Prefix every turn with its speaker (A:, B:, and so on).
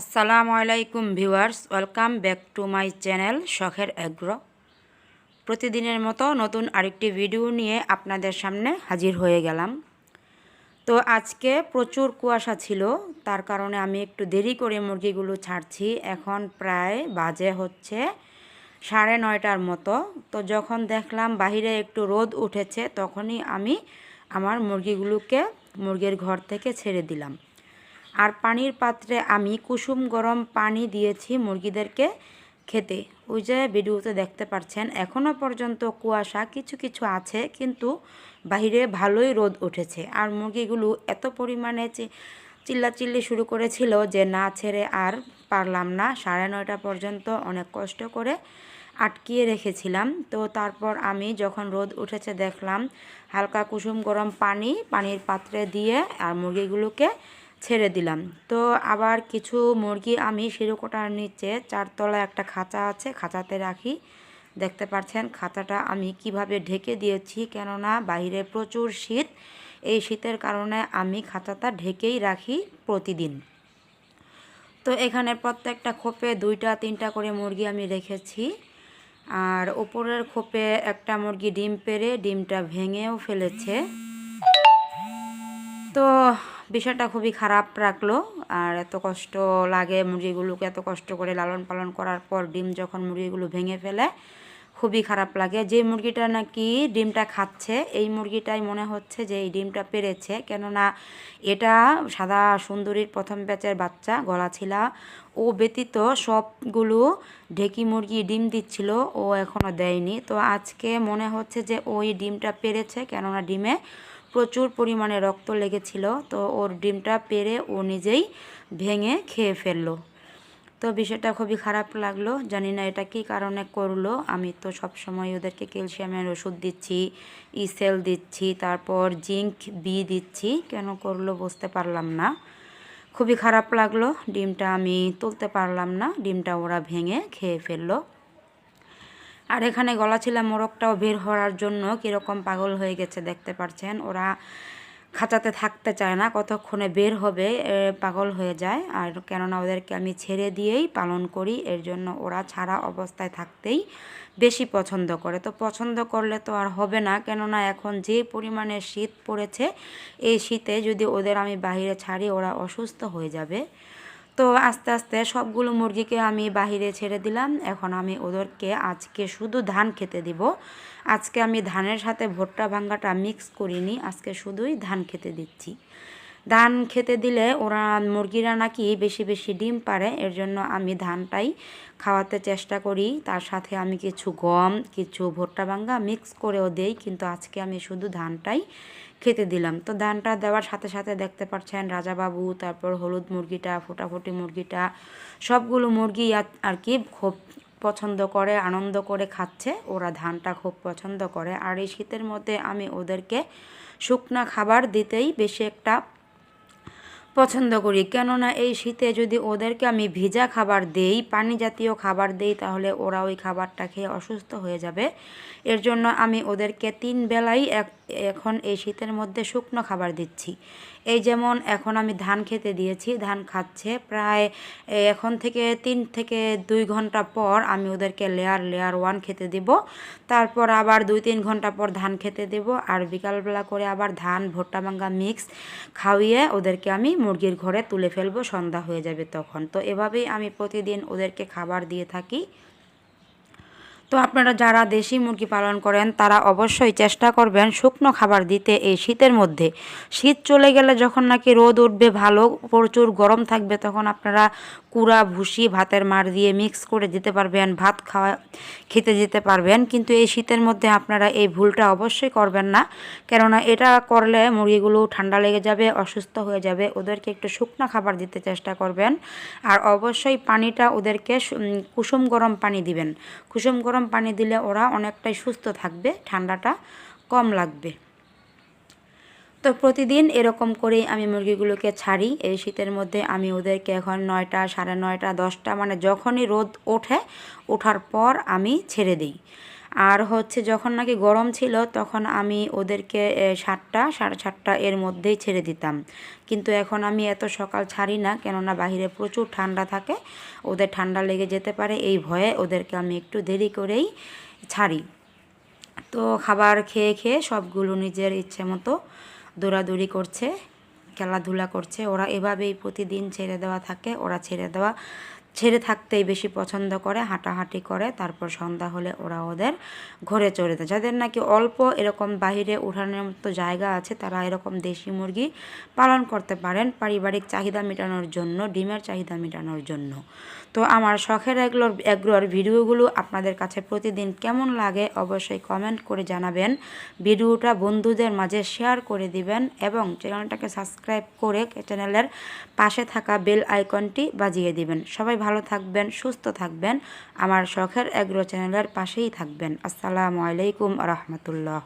A: আসসালামু আলাইকুম viewers, welcome back to my channel শখের এগ্র। প্রতিদিনের মতো নতুন আরেকটি ভিডিও নিয়ে আপনাদের সামনে হাজির হয়ে গেলাম। তো আজকে প্রচুর কুয়াশা ছিল, তার কারণে আমি একটু দেরি করে মুরগিগুলো ছাড়ছি। এখন প্রায় বাজে হচ্ছে সাড়ে নয়টার মতো। তো যখন দেখলাম বাহিরে একটু রোদ উঠেছে, তখনই আমি আমার মুরগিগুলোকে মুরগির ঘর থেকে ছেড়ে দিলাম। আর পানির পাত্রে আমি কুসুম গরম পানি দিয়েছি মুরগিদেরকে খেতে। ওই যে ভিডিওতে দেখতে পাচ্ছেন এখনও পর্যন্ত কুয়াশা কিছু কিছু আছে, কিন্তু বাহিরে ভালোই রোদ উঠেছে। আর মুরগিগুলো এত পরিমাণে চিল্লাচিল্লি শুরু করেছিল যে না ছেড়ে আর পারলাম না। সাড়ে নয়টা পর্যন্ত অনেক কষ্ট করে আটকিয়ে রেখেছিলাম। তো তারপর আমি যখন রোদ উঠেছে দেখলাম, হালকা কুসুম গরম পানি, পানির পাত্রে দিয়ে আর মুরগিগুলোকে ছেড়ে দিলাম। তো আবার কিছু মুরগি আমি শিরোকোটার নিচে চারতলা একটা খাঁচা আছে, খাঁচাতে রাখি। দেখতে পাচ্ছেন খাঁচাটা আমি কীভাবে ঢেকে দিয়েছি, কেননা বাইরে প্রচুর শীত। এই শীতের কারণে আমি খাঁচাটা ঢেকেই রাখি প্রতিদিন। তো এখানে প্রত্যেকটা খোপে দুইটা, তিনটা করে মুরগি আমি রেখেছি। আর ওপরের খোপে একটা মুরগি ডিম পেরে ডিমটা ভেঙেও ফেলেছে। তো বিষয়টা খুবই খারাপ রাখল। আর এত কষ্ট লাগে মুরগিগুলোকে, এত কষ্ট করে লালন পালন করার পর ডিম যখন মুরগিগুলো ভেঙে ফেলে, খুবই খারাপ লাগে। যে মুরগিটা নাকি ডিমটা খাচ্ছে, এই মুরগিটাই মনে হচ্ছে যে এই ডিমটা পেরেছে। কেননা এটা সাদা সুন্দরীর প্রথম ব্যাচের বাচ্চা, গলা ছিলা। ও ব্যতীত সবগুলো ঢেকি মুরগি ডিম দিচ্ছিল, ও এখনও দেয়নি। তো আজকে মনে হচ্ছে যে ওই ডিমটা পেরেছে, কেননা ডিমে প্রচুর পরিমাণে রক্ত লেগেছিল, তো ওর ডিমটা পেরে ও নিজেই ভেঙে খেয়ে ফেলল। তো বিষয়টা খুবই খারাপ লাগল, জানি না এটা কি কারণে করল। আমি তো সব সময় ওদেরকে ক্যালসিয়ামের ওষুধ দিচ্ছি ইসেল দিচ্ছি, তারপর জিঙ্ক, বি দিচ্ছি, কেন করল বুঝতে পারলাম না। খুবই খারাপ লাগল, ডিমটা আমি তুলতে পারলাম না, ডিমটা ওরা ভেঙে খেয়ে ফেলল। আর এখানে গলা ছিলা মোরগটাও বের হওয়ার জন্য কীরকম পাগল হয়ে গেছে দেখতে পাচ্ছেন ওরা খাঁচাতে থাকতে চায় না, কতক্ষণে বের হবে পাগল হয়ে যায়। আর কেননা ওদেরকে আমি ছেড়ে দিয়েই পালন করি, এর জন্য ওরা ছাড়া অবস্থায় থাকতেই বেশি পছন্দ করে। তো পছন্দ করলে তো আর হবে না, কেননা এখন যে পরিমাণে শীত পড়েছে, এই শীতে যদি ওদের আমি বাহিরে ছাড়ি, ওরা অসুস্থ হয়ে যাবে। তো আস্তে আস্তে সবগুলো মুরগিকে আমি বাহিরে ছেড়ে দিলাম। এখন আমি ওদেরকে আজকে শুধু ধান খেতে দিব। আজকে আমি ধানের সাথে ভুট্টা ভাঙ্গাটা মিক্স করিনি, আজকে শুধুই ধান খেতে দিচ্ছি। ধান খেতে দিলে ওরা মুরগিরা নাকি বেশি বেশি ডিম পারে এর জন্য আমি ধানটাই খাওয়াতে চেষ্টা করি। তার সাথে আমি কিছু গম, কিছু ভুট্টা ভাঙ্গা মিক্স করেও দেই, কিন্তু আজকে আমি শুধু ধানটাই খেতে দিলাম। তো ধানটা দেওয়ার সাথে সাথে দেখতে পাচ্ছেন রাজাবাবু, তারপর হলুদ মুরগিটা, ফোটাফুটি মুরগিটা, সবগুলো মুরগি আর কি খুব পছন্দ করে, আনন্দ করে খাচ্ছে। ওরা ধানটা খুব পছন্দ করে। আর এই শীতের মধ্যে আমি ওদেরকে শুকনা খাবার দিতেই বেশি একটা পছন্দ করি। কেননা এই শীতে যদি ওদেরকে আমি ভিজা খাবার দেই পানি জাতীয় খাবার দেই, তাহলে ওরা ওই খাবারটা খেয়ে অসুস্থ হয়ে যাবে। এর জন্য আমি ওদেরকে তিন বেলাই এখন এই শীতের মধ্যে শুকনো খাবার দিচ্ছি। এই যেমন এখন আমি ধান খেতে দিয়েছি, ধান খাচ্ছে প্রায় এখন থেকে তিন থেকে দুই ঘণ্টা পর আমি ওদেরকে লেয়ার লেয়ার ওয়ান খেতে দেব। তারপর আবার দুই তিন ঘণ্টা পর ধান খেতে দেব। আর বিকালবেলা করে আবার ধান, ভুট্টা, মাঙ্গা মিক্স খাওয়িয়ে ওদেরকে আমি মুরগির ঘরে তুলে ফেলব, সন্ধ্যা হয়ে যাবে তখন। তো এভাবেই আমি প্রতিদিন ওদেরকে খাবার দিয়ে থাকি। তো আপনারা যারা দেশি মুরগি পালন করেন, তারা অবশ্যই চেষ্টা করবেন শুকনো খাবার দিতে এই শীতের মধ্যে। শীত চলে গেলে যখন নাকি রোদ উঠবে, ভালো প্রচুর গরম থাকবে, তখন আপনারা কুড়া, ভুসি, ভাতের মার দিয়ে মিক্স করে দিতে পারবেন, ভাত খাওয়া, খেতে দিতে পারবেন। কিন্তু এই শীতের মধ্যে আপনারা এই ভুলটা অবশ্যই করবেন না। কেননা এটা করলে মুরগিগুলো ঠান্ডা লেগে যাবে, অসুস্থ হয়ে যাবে। ওদেরকে একটু শুকনো খাবার দিতে চেষ্টা করবেন। আর অবশ্যই পানিটা ওদেরকে কুসুম গরম পানি দিবেন। কুসুম গরম পানি দিলে ওরা অনেকটাই সুস্থ থাকবে, ঠান্ডাটা কম লাগবে। তো প্রতিদিন এরকম করেই আমি মুরগিগুলোকে ছাড়ি। এই শীতের মধ্যে আমি ওদেরকে এখন নয়টা, সাড়ে নয়টা, দশটা মানে যখনই রোদ ওঠে, ওঠার পর আমি ছেড়ে দিই। আর হচ্ছে যখন নাকি গরম ছিল, তখন আমি ওদেরকে সাতটা, সাড়ে সাতটা এর মধ্যেই ছেড়ে দিতাম। কিন্তু এখন আমি এত সকাল ছাড়ি না, কেননা বাহিরে প্রচুর ঠান্ডা থাকে। ওদের ঠান্ডা লেগে যেতে পারে, এই ভয়ে ওদেরকে আমি একটু দেরি করেই ছাড়ি। তো খাবার খেয়ে খেয়ে সবগুলো নিজের ইচ্ছে মতো দৌড়াদৌড়ি করছে, খেলাধুলা করছে। ওরা এভাবেই প্রতিদিন ছেড়ে দেওয়া থাকে, ওরা ছেড়ে দেওয়া ছেড়ে থাকতেই বেশি পছন্দ করে, হাঁটাহাঁটি করে, তারপর সন্ধ্যা হলে ওরা ওদের ঘরে চড়ে যায় যাদের নাকি অল্প এরকম বাহিরে উঠানোর মতো জায়গা আছে, তারা এরকম দেশি মুরগি পালন করতে পারেন পারিবারিক চাহিদা মেটানোর জন্য, ডিমের চাহিদা মেটানোর জন্য। তো আমার শখের এগুলোর এগুলোর ভিডিওগুলো আপনাদের কাছে প্রতিদিন কেমন লাগে অবশ্যই কমেন্ট করে জানাবেন। ভিডিওটা বন্ধুদের মাঝে শেয়ার করে দিবেন এবং চ্যানেলটাকে সাবস্ক্রাইব করে চ্যানেলের পাশে থাকা বেল আইকনটি বাজিয়ে দিবেন। সবাই ভালো থাকবেন সুস্থ থাকবেন। আমার শখের এগ্রো চ্যানেলের পাশেই থাকবেন। আসসালামু আলাইকুম রহমতুল্লাহ।